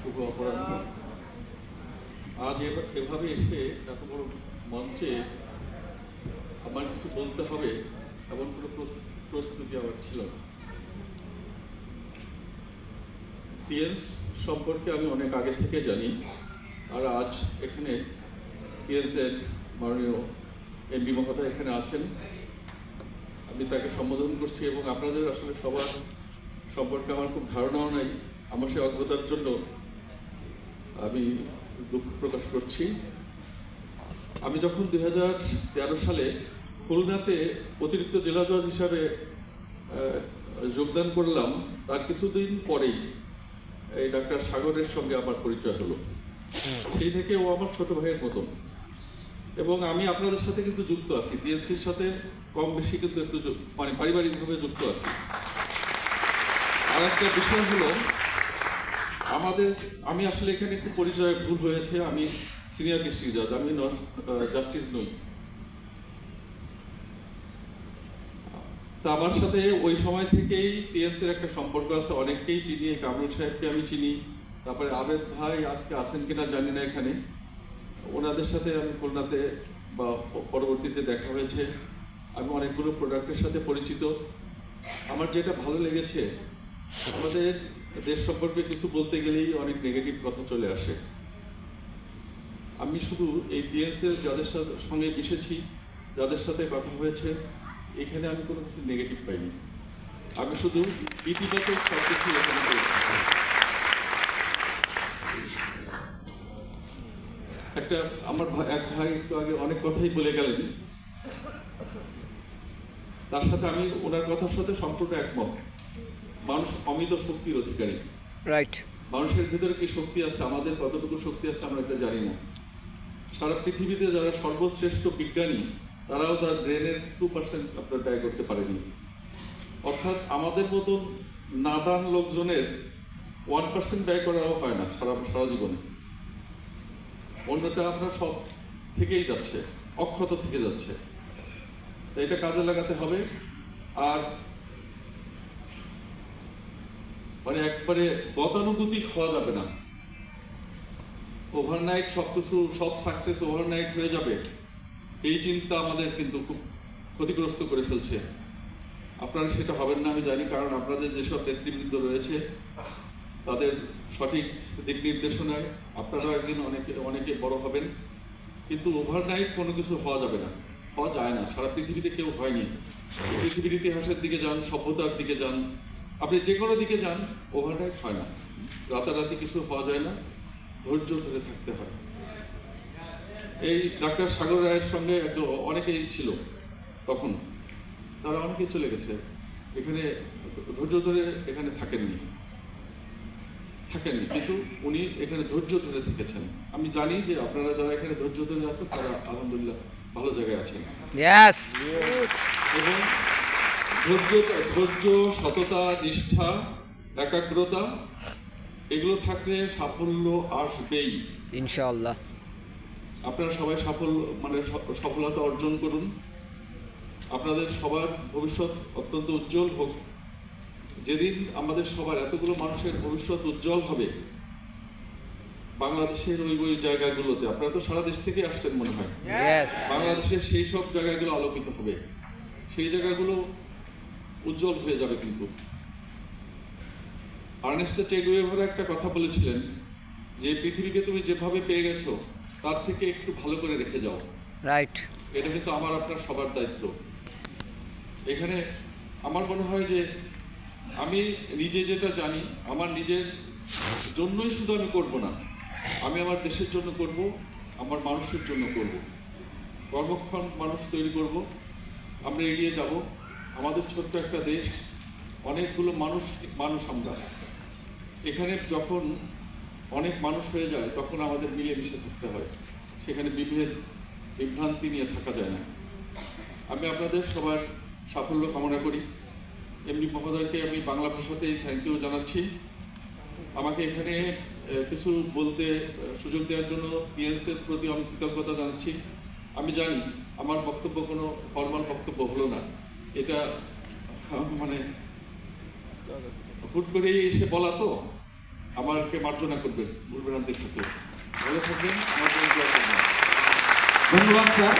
শুভ অপরাহ্ন আজ এভাবে এসে এত বড় মঞ্চে আমার কিছু বলতে হবে এমন কোনো প্রস্তুতি আমার ছিল পিএস সম্পর্কে আমি অনেক আগে থেকে জানি, আর আজ এখানে পিএসের মাননীয় এমবি মহোদয় এখানে আছেন। আমি তাকে সম্বোধন করছি এবং আপনাদের আসলে সবার সম্পর্কে আমার খুব ধারণাও নাই, আমার সেই অজ্ঞতার জন্য আমি দুঃখ প্রকাশ করছি। আমি যখন দুই হাজার তেরো সালে খুলনাতে অতিরিক্ত জেলা জজ হিসাবে যোগদান করলাম, তার কিছুদিন পরেই এই ডাক্তার সাগরের সঙ্গে আমার পরিচয় হলো। সেই থেকে ও আমার ছোট ভাইয়ের মতন। এবং আমি আপনাদের সাথে কিন্তু যুক্ত আছি ডিএনসির সাথে কম বেশি কিন্তু একটু মানে পারিবারিকভাবে যুক্ত আছি। আর একটা বিষয় হলো, আমাদের, আমি আসলে এখানে একটু পরিচয় ভুল হয়েছে, আমি সিনিয়র ডিস্ট্রিক্ট জাজ, আমি জাস্টিস নই। তা আমার সাথে ওই সময় থেকেই টিএনসির একটা সম্পর্ক আছে, অনেককেই চিনি, কামরুল সাহেবকে আমি চিনি, তারপরে আবেদ ভাই আজকে আছেন কিনা জানি না এখানে। ওনাদের সাথে আমি খুলনাতে বা পরবর্তীতে দেখা হয়েছে। আমি অনেকগুলো প্রোডাক্টের সাথে পরিচিত। আমার যেটা ভালো লেগেছে আমাদের দেশ সম্পর্কে কিছু বলতে গেলেই অনেক নেগেটিভ কথা চলে আসে। আমি শুধু এই টিএনসের যাদের সাথে সঙ্গে মিশেছি, যাদের সাথে কথা হয়েছে, এখানে আমি কোনো কিছু নেগেটিভ পাইনি। আমি শুধু ইতিবাচক সব কিছু এখানে একটা, আমার এক ভাই একটু আগে অনেক কথাই বলে গেলেন। তার সাথে আমি ওনার কথার সাথে সম্পূর্ণ একমত। মানুষ অমিত শক্তির অধিকারী। রাইট মানুষের ভিতরে কি শক্তি আছে? আমাদের কতটুকু শক্তি আছে আমরা এটা জানি না। সারা পৃথিবীতে যারা সর্বশ্রেষ্ঠ বিজ্ঞানী তারাও তার ব্রেনের টু পার্সেন্ট আপনার ব্যয় করতে পারেনি। অর্থাৎ আমাদের মতন নাদান লোকজনের ওয়ান পার্সেন্ট ব্যয় করাও হয় না সারা সারা জীবনে। অন্যটা আপনার সব থেকেই যাচ্ছে অক্ষত থেকে যাচ্ছে। তো এটা কাজে লাগাতে হবে। আর মানে একবারে গতানুগতিক হওয়া যাবে না। ওভারনাইট সব কিছু সব সাকসেস ওভারনাইট হয়ে যাবে। এই চিন্তা আমাদের কিন্তু খুব ক্ষতিগ্রস্ত করে ফেলছে। আপনারা সেটা হবেন না, আমি জানি, কারণ আপনাদের যেসব নেতৃবৃন্দ রয়েছে, তাদের সঠিক দিক নির্দেশনায় আপনারা একদিন অনেকে অনেকে বড় হবেন। কিন্তু ওভারনাইট কোনো কিছু হওয়া যাবে না, হওয়া যায় না। সারা পৃথিবীতে কেউ হয়নি। পৃথিবীর ইতিহাসের দিকে যান, সভ্যতার দিকে যান আপনি যে কোনো দিকে যান ওভারনাইট হয় না। রাতারাতি কিছু হওয়া যায় না। ধৈর্য ধরে থাকতে হয়। এই ডাক্তার সাগর রায়ের সঙ্গে অনেকেই ছিল তখন তারা অনেকেই চলে গেছে। এখানে ধৈর্য ধরে এখানে থাকেননি। থাকেননি কিন্তু উনি এখানে ধৈর্য ধরে থেকেছেন। আমি জানি যে আপনারা যারা এখানে ধৈর্য ধরে আছেন তারা আলহামদুলিল্লাহ ভালো জায়গায় আছেন। এবং ধৈর্য ধৈর্য সততা নিষ্ঠা একাগ্রতা এগুলো থাকলে সাফল্য আসবেই। ইনশাআল্লাহ। আপনারা সবাই সাফল্য মানে সফলতা অর্জন করুন। আপনাদের সবার ভবিষ্যৎ অত্যন্ত উজ্জ্বল হোক। যেদিন আমাদের সবার এতগুলো মানুষের ভবিষ্যৎ উজ্জ্বল হবে বাংলাদেশের ওই ওই জায়গাগুলোতে আপনারা তো সারা দেশ থেকে আসছেন মনে হয়। বাংলাদেশের সেই সব জায়গাগুলো আলোকিত হবে। সেই জায়গাগুলো উজ্জ্বল হয়ে যাবে কিন্তু। আর্নেস্টা চেগুয়েভারা একটা কথা বলেছিলেন যে পৃথিবীকে তুমি যেভাবে পেয়ে গেছো তার থেকে একটু ভালো করে রেখে যাও। রাইট। এটা কিন্তু আমার আপনার সবার দায়িত্ব। এখানে আমার মনে হয় যে আমি নিজে যেটা জানি আমার নিজের জন্যই শুধু আমি করব না আমি আমার দেশের জন্য করব আমার মানুষের জন্য করব। কর্মক্ষণ মানুষ তৈরি করব আমরা এগিয়ে যাব। আমাদের ছোট্ট একটা দেশ, অনেকগুলো মানুষ মানুষ আমরা। এখানে যখন অনেক মানুষ হয়ে যায়, তখন আমাদের মিলেমিশে থাকতে হয়। সেখানে বিভেদ, বিভ্রান্তি নিয়ে থাকা যায় না। আমি আপনাদের সবার সাফল্য কামনা করি। এমনি মহোদয়কে আমি বাংলা ভাষাতেই থ্যাংক ইউ জানাচ্ছি। আমাকে এখানে কিছু বলতে সুযোগ দেওয়ার জন্য পিএনসির প্রতি আমি কৃতজ্ঞতা জানাচ্ছি। আমি জানি, আমার বক্তব্য কোনো ফর্মাল বক্তব্য হলো না। এটা মানে হুট করেই এসে বলা তো আমাকে মার্জনা করবে ভুলবেন দেখতে ভালো থাকবেন ধন্যবাদ, স্যার।